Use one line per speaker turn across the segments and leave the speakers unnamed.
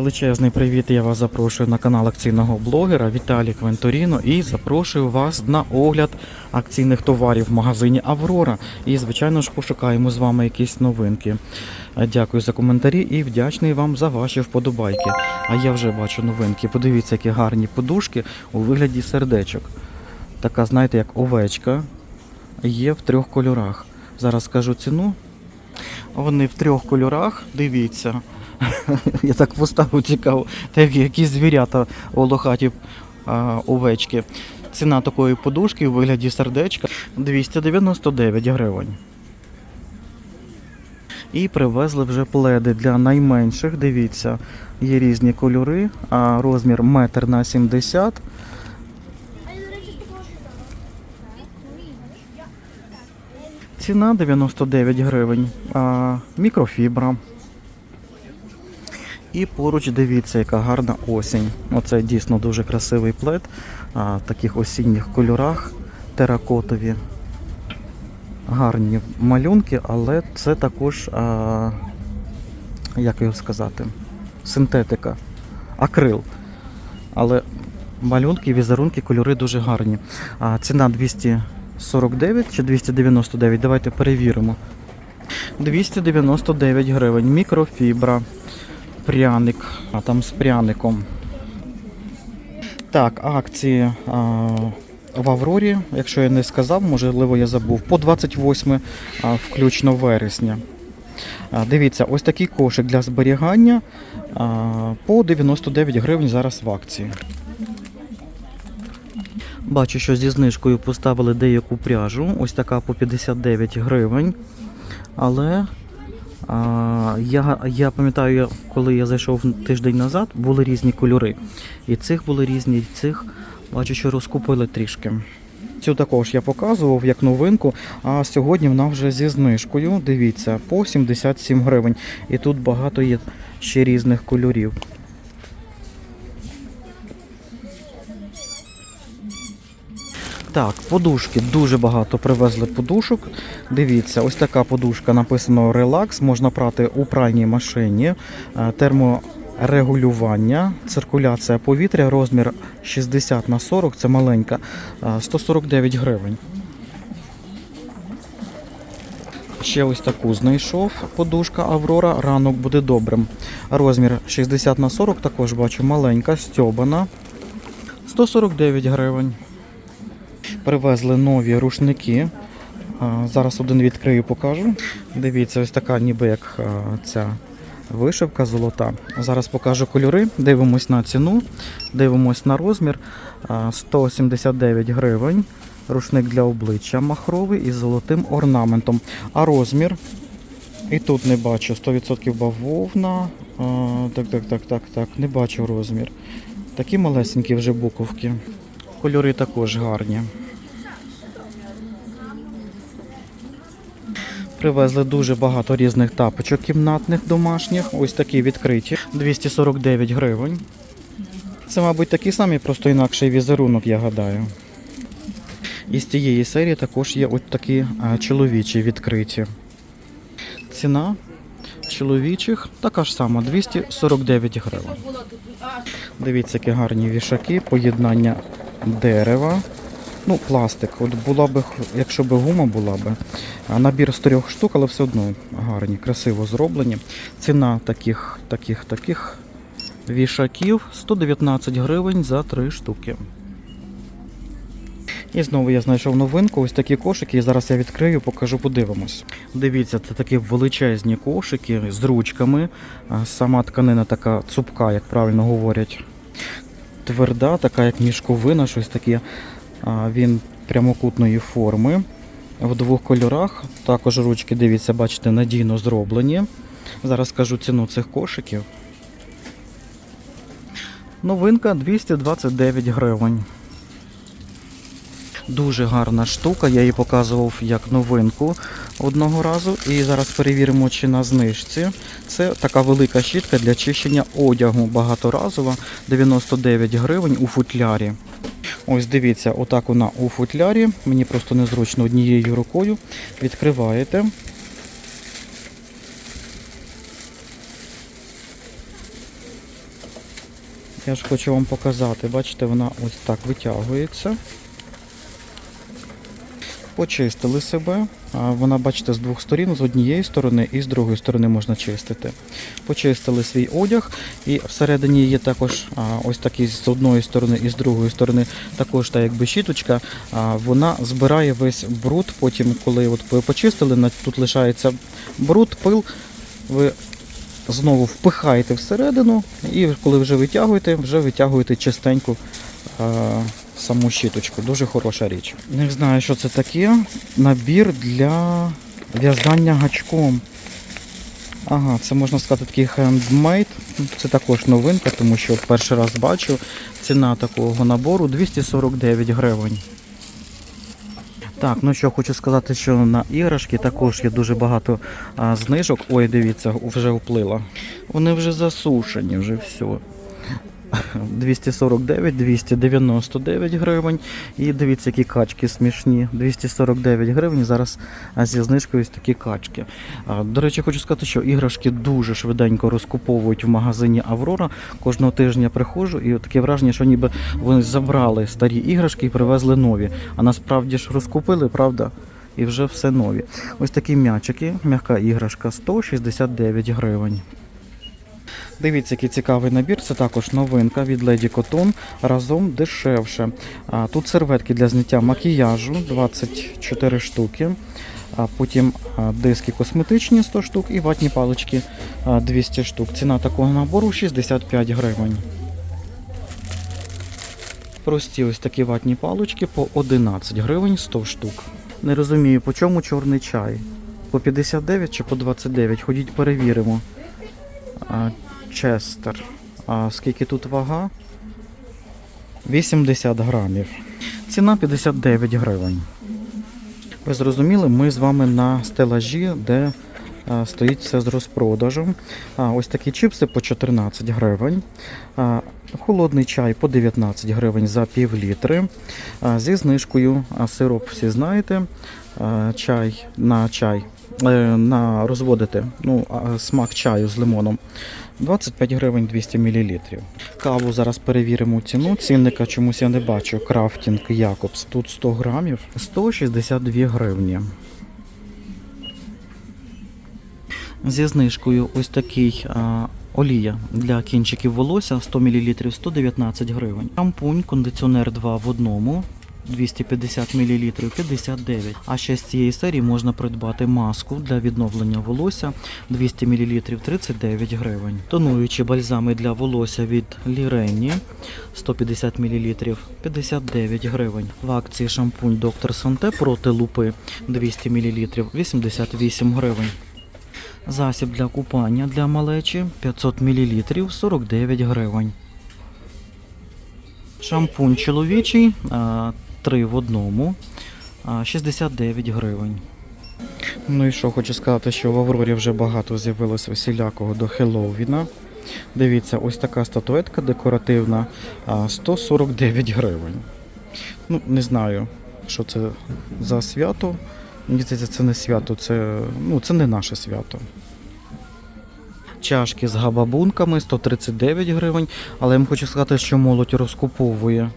Величезний привіт! Я вас запрошую на канал акційного блогера Віталій Квенторіно і запрошую вас на огляд акційних товарів в магазині Аврора. І, звичайно ж, пошукаємо з вами якісь новинки. Дякую за коментарі і вдячний вам за ваші вподобайки. А я вже бачу новинки. Подивіться, які гарні подушки у вигляді сердечок. Така, знаєте, як овечка. Є в трьох кольорах. Зараз скажу ціну. Вони в трьох кольорах. Дивіться. Я так поставив цікаво. Так якісь звірята волохаті овечки. Ціна такої подушки у вигляді сердечка 299 гривень. І привезли вже пледи для найменших. Дивіться, є різні кольори, а розмір 1 на 70 Ціна 99 гривень. А, мікрофібра. І поруч дивіться, яка гарна осінь. Оце дійсно дуже красивий плед. А, в таких осінніх кольорах теракотові. Гарні малюнки, але це також, а, як його сказати, синтетика, акрил. Але малюнки, візерунки, кольори дуже гарні. А, ціна 249 чи 299. Давайте перевіримо. 299 гривень. Мікрофібра пряник, а там з пряником. Так, акції а, в Аврорі, якщо я не сказав, можливо, я забув, по 28 а, включно вересня. А, дивіться, ось такий кошик для зберігання а, по 99 гривень зараз в акції. Бачу, що зі знижкою поставили деяку пряжу. Ось така по 59 гривень. Але я, я пам'ятаю, коли я зайшов тиждень назад, були різні кольори. І цих були різні, і цих бачу, що розкупили трішки. Цю також я показував як новинку, а сьогодні вона вже зі знижкою. Дивіться, по 77 гривень. І тут багато є ще різних кольорів. Так, подушки дуже багато привезли подушок. Дивіться, ось така подушка написано релакс. Можна прати у пральній машині. Е, Терморегулювання, циркуляція повітря, розмір 60 на 40, це маленька, е, 149 гривень. Ще ось таку знайшов подушка Аврора. Ранок буде добрим. Розмір 60 на 40, також бачу маленька, стьобана. 149 гривень. Привезли нові рушники. Зараз один відкрию, покажу. Дивіться, ось така ніби як ця вишивка золота. Зараз покажу кольори, дивимось на ціну, дивимось на розмір. 179 гривень. Рушник для обличчя махровий із золотим орнаментом. А розмір. І тут не бачу 100% бавовна. Так, так, так, так, так. Не бачу розмір. Такі малесенькі вже буковки. Кольори також гарні. Привезли дуже багато різних тапочок кімнатних домашніх. Ось такі відкриті. 249 гривень. Це, мабуть, такі самі, просто інакший візерунок, я гадаю. І з цієї серії також є ось такі чоловічі відкриті. Ціна чоловічих така ж сама 249 гривень. Дивіться, які гарні вішаки, поєднання дерева. Ну, пластик. От була би, якщо б гума була б. Набір з трьох штук, але все одно гарні, красиво зроблені. Ціна таких, таких, таких вішаків 119 гривень за три штуки. І знову я знайшов новинку, ось такі кошики. І зараз я відкрию, покажу, подивимось. Дивіться, це такі величезні кошики з ручками. Сама тканина така цупка, як правильно говорять. Тверда, така як мішковина, щось таке. Він прямокутної форми. В двох кольорах. Також ручки, дивіться, бачите, надійно зроблені. Зараз скажу ціну цих кошиків. Новинка 229 гривень. Дуже гарна штука, я її показував як новинку одного разу. І зараз перевіримо, чи на знижці. Це така велика щітка для чищення одягу багаторазова, 99 гривень у футлярі. Ось дивіться, отак вона у футлярі. Мені просто незручно однією рукою. Відкриваєте. Я ж хочу вам показати. Бачите, вона ось так витягується. Почистили себе. Вона, бачите, з двох сторін, з однієї сторони і з другої сторони можна чистити. Почистили свій одяг, і всередині є також ось такий з одної сторони і з другої сторони також та якби щіточка. Вона збирає весь бруд. Потім, коли от ви почистили, тут лишається бруд, пил. Ви знову впихаєте всередину, і коли вже витягуєте, вже витягуєте чистеньку е, саму щіточку. Дуже хороша річ. Не знаю, що це таке. Набір для в'язання гачком. Ага, це можна сказати такий хендмейд. Це також новинка, тому що перший раз бачу. Ціна такого набору 249 гривень. Так, ну що хочу сказати, що на іграшки також є дуже багато а, знижок. Ой, дивіться, вже вплила. Вони вже засушені, вже все. 249, 299 гривень. І дивіться, які качки смішні. 249 гривень. Зараз зі знижкою ось такі качки. До речі, хочу сказати, що іграшки дуже швиденько розкуповують в магазині Аврора. Кожного тижня приходжу, і таке враження, що ніби вони забрали старі іграшки і привезли нові. А насправді ж розкупили, правда? І вже все нові. Ось такі м'ячики, м'яка іграшка 169 гривень. Дивіться, який цікавий набір. Це також новинка від Lady Cotton. Разом дешевше. Тут серветки для зняття макіяжу 24 штуки. Потім диски косметичні 100 штук і ватні палички 200 штук. Ціна такого набору 65 гривень. Прості ось такі ватні палички по 11 гривень 100 штук. Не розумію, по чому чорний чай? По 59 чи по 29? Ходіть перевіримо. Честер. А скільки тут вага? 80 грамів. Ціна 59 гривень. Ви зрозуміли, ми з вами на стелажі, де а, стоїть все з розпродажем. Ось такі чипси по 14 гривень. Холодний чай по 19 гривень за пів літри. Зі знижкою а, сироп всі знаєте. Чай на чай. е, На розводити ну, смак чаю з лимоном 25 гривень 200 мл. Каву зараз перевіримо ціну. Цінника чомусь я не бачу. Крафтінг Якобс. Тут 100 грамів 162 гривні. Зі знижкою ось такий а, олія для кінчиків волосся 100 мл 119 гривень. Шампунь, кондиціонер 2 в одному. 250 мл 59. А ще з цієї серії можна придбати маску для відновлення волосся 200 мл 39 гривень. Тонуючі бальзами для волосся від Лірені 150 мл 59 гривень. В акції шампунь Доктор Санте проти лупи 200 мл 88 гривень. Засіб для купання для малечі 500 мл 49 гривень. Шампунь чоловічий 3 в одному 69 гривень. Ну і що хочу сказати, що в Аврорі вже багато з'явилось усілякого до Хеллоуіна. Дивіться, ось така статуетка декоративна 149 гривень. Ну, не знаю, що це за свято. Здається, це не свято, це, ну, це не наше свято. Чашки з габабунками 139 гривень, але я вам хочу сказати, що молодь розкуповує.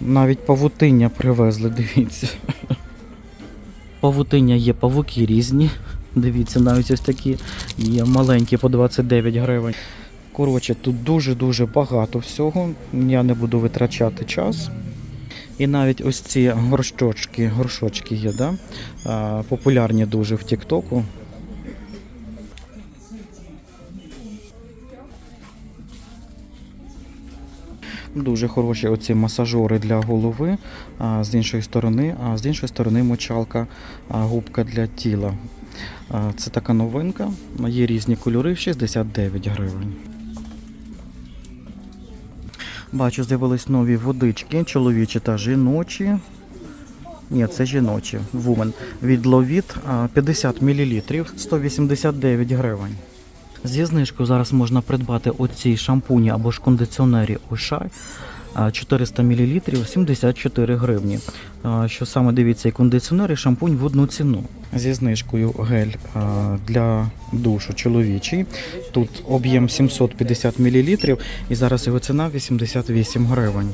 Навіть павутиння привезли, дивіться. Павутиння є павуки різні. Дивіться, навіть ось такі є маленькі по 29 гривень. Коротше, тут дуже-дуже багато всього. Я не буду витрачати час. І навіть ось ці горщочки, горшочки є, да? популярні дуже в Тіктоку. Дуже хороші оці масажори для голови, з іншої сторони, а з іншої сторони мочалка, губка для тіла. Це така новинка. Є різні кольори, 69 гривень. Бачу, з'явились нові водички, чоловічі та жіночі. Ні, це жіночі. Вумен. Від Ловіт 50 мл 189 гривень. Зі знижкою зараз можна придбати оці шампуні або ж кондиціонері Ошай 400 мл 74 гривні. Що саме дивіться, і кондиціонер, і шампунь в одну ціну. Зі знижкою гель для душу чоловічий. Тут об'єм 750 мл і зараз його ціна 88 гривень.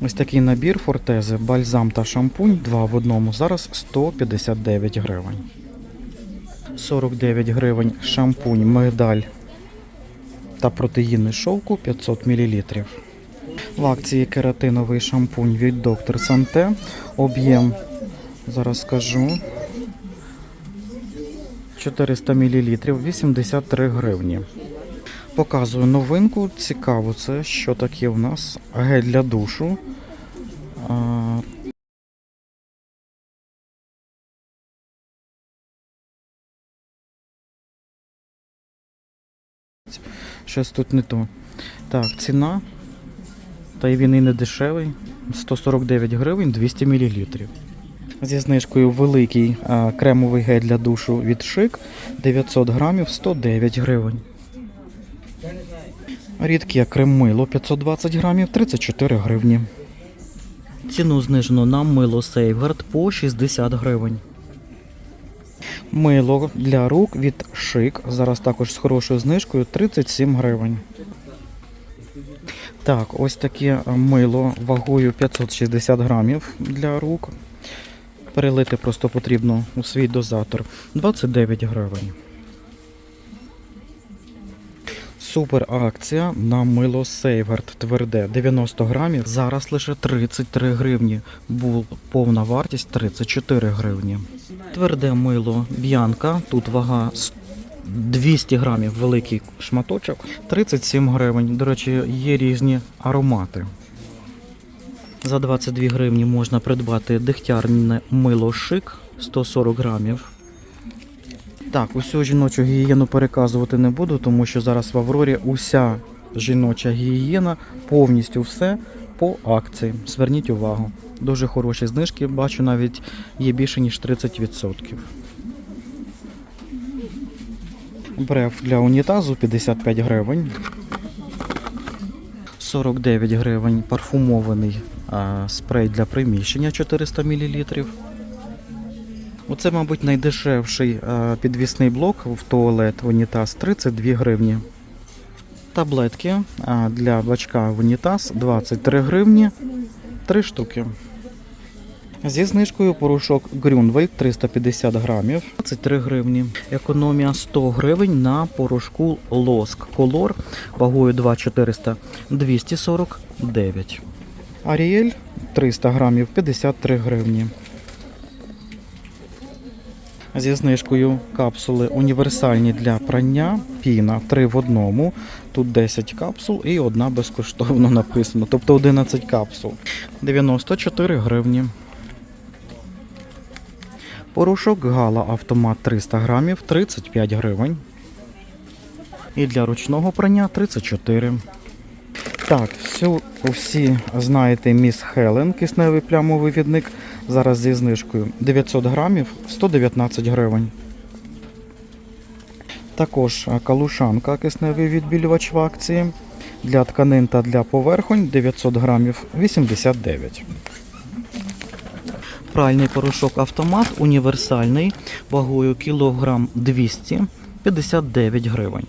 Ось такий набір фортези, бальзам та шампунь, два в одному. Зараз 159 гривень. 49 гривень шампунь, мигдаль та протеїни шовку 500 мл. В акції кератиновий шампунь від доктор Санте. Об'єм, зараз скажу, 400 мл, 83 гривні. Показую новинку. Цікаво, це що таке у нас гель для душу. Щось тут не то. Так, ціна. Та й він і не дешевий. 149 гривень 200 мл. Зі знижкою великий а, кремовий гель для душу від Шик 900 грамів 109 гривень. Рідке крем-мило 520 грамів 34 гривні. Ціну знижено на мило Сейфгард по 60 гривень. Мило для рук від Шик. Зараз також з хорошою знижкою 37 гривень. Так, ось таке мило вагою 560 грамів для рук. Перелити просто потрібно у свій дозатор 29 гривень. Супер акція на мило Сейвард тверде 90 грамів. Зараз лише 33 гривні. Була повна вартість 34 гривні. Тверде мило Б'янка. Тут вага с- 200 грамів, великий шматочок, 37 гривень. До речі, є різні аромати. За 22 гривні можна придбати дегтярне мило шик 140 грамів. Так, усю жіночу гігієну переказувати не буду, тому що зараз в Аврорі уся жіноча гігієна, повністю все по акції. Зверніть увагу. Дуже хороші знижки, бачу, навіть є більше ніж 30%. Бреф для унітазу 55 гривень. 49 гривень парфумований а, спрей для приміщення 400 мл. Оце, мабуть, найдешевший підвісний блок в туалет в унітаз 32 гривні. Таблетки для бачка в унітаз 23 гривні 3 штуки. Зі знижкою порошок Grünwald 350 грамів 23 гривні. Економія 100 гривень на порошку Лоск Колор вагою 2400 249. Аріель 300 грамів 53 гривні. Зі знижкою капсули універсальні для прання. Піна 3 в одному. Тут 10 капсул і одна безкоштовно написано. Тобто 11 капсул. 94 гривні. Порошок Гала автомат 300 грамів 35 гривень. І для ручного прання 34. Так, всю, всі знаєте міс Хелен, кисневий плямовий відник. Зараз зі знижкою 900 грамів 119 гривень. Також калушанка, кисневий відбілювач в акції. Для тканин та для поверхонь 900 грамів 89. Пральний порошок автомат універсальний вагою кілограм 200 59 гривень.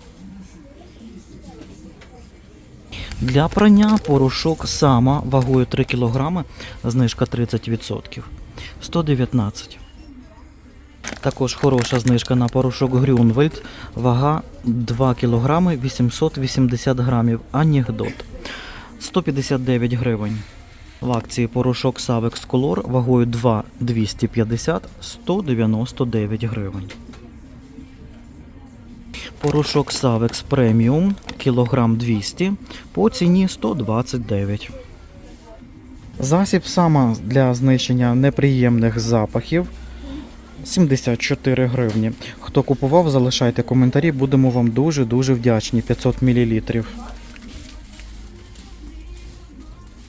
Для прання порошок сама вагою 3 кг, знижка 30%. 119. Також хороша знижка на порошок Грюнвельд, вага 2 кг 880 грамів. Анекдот. 159 гривень. В акції порошок Savex Color вагою 2 250 199 гривень. Порошок Savex Premium кілограм 200 по ціні 129. Засіб сама для знищення неприємних запахів 74 гривні. Хто купував, залишайте коментарі, будемо вам дуже-дуже вдячні. 500 мл.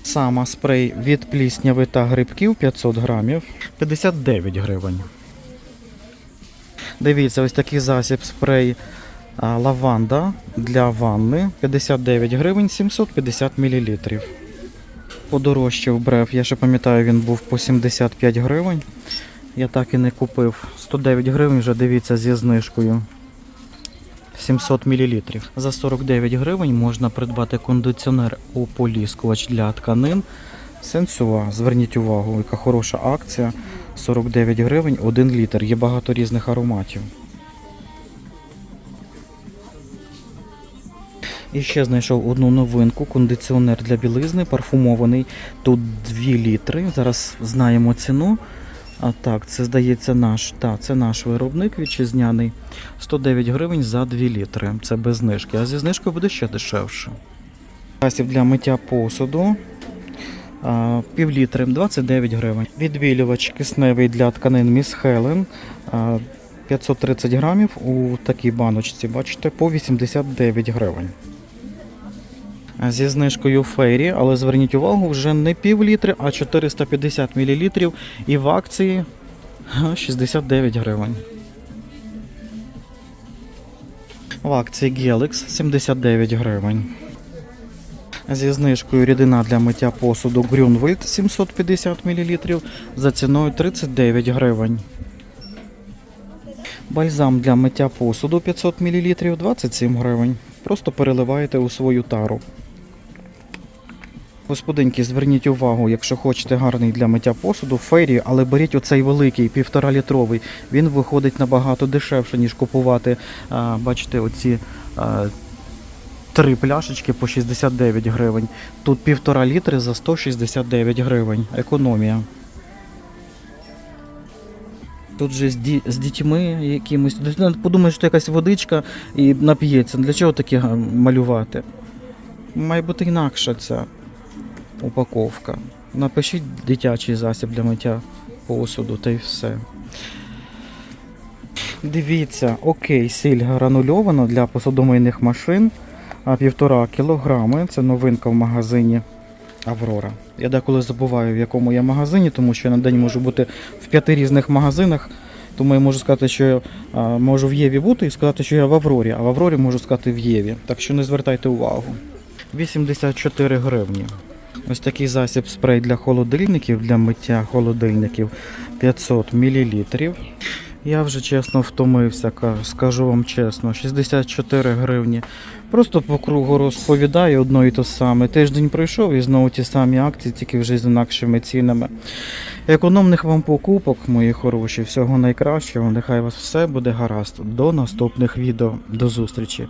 Сама спрей від плісняви та грибків 500 грамів 59 гривень. Дивіться, ось такий засіб спрей Лаванда для ванни 59 гривень 750 мл. Подорожчав брев, я ще пам'ятаю, він був по 75 гривень. Я так і не купив. 109 гривень вже дивіться зі знижкою. 700 мл. За 49 гривень можна придбати кондиціонер ополіскувач для тканин. Сенсуа. Зверніть увагу, яка хороша акція. 49 гривень 1 літр. Є багато різних ароматів. І ще знайшов одну новинку: кондиціонер для білизни, парфумований. Тут 2 літри. Зараз знаємо ціну. А так, це здається наш. Так, це наш виробник вітчизняний. 109 гривень за 2 літри. Це без знижки. А зі знижкою буде ще дешевше. Засіб для миття посуду. Пів літри 29 гривень. Відбілювач кисневий для тканин Міс Хелен. 530 грамів у такій баночці, бачите, по 89 гривень. Зі знижкою фейрі, але зверніть увагу, вже не пів літри, а 450 мл і в акції 69 гривень. В акції Gelix 79 гривень. Зі знижкою рідина для миття посуду Grünwald 750 мл за ціною 39 гривень. Бальзам для миття посуду 500 мл 27 гривень. Просто переливаєте у свою тару. Господинки, зверніть увагу, якщо хочете гарний для миття посуду, фейрі, але беріть оцей великий, півтора літровий. Він виходить набагато дешевше, ніж купувати, а, бачите, оці а, три пляшечки по 69 гривень. Тут півтора літри за 169 гривень. Економія. Тут же з, ді, з дітьми якимось. Дитина подумає, що якась водичка і нап'ється. Для чого таке малювати? Має бути інакша ця упаковка. Напишіть дитячий засіб для миття посуду та й все. Дивіться, окей, сіль гранульована для посудомийних машин. А півтора кілограми. Це новинка в магазині Аврора. Я деколи забуваю, в якому я магазині, тому що я на день можу бути в п'яти різних магазинах. Тому я можу сказати, що я можу в Єві бути і сказати, що я в Аврорі, а в Аврорі можу сказати в Єві. Так що не звертайте увагу. 84 гривні. Ось такий засіб спрей для холодильників, для миття холодильників 500 мл. Я вже чесно втомився, скажу вам чесно, 64 гривні. Просто по кругу розповідаю одно і те саме. Тиждень пройшов і знову ті самі акції, тільки вже з інакшими цінами. Економних вам покупок, мої хороші, всього найкращого. Нехай вас все буде гаразд. До наступних відео. До зустрічі.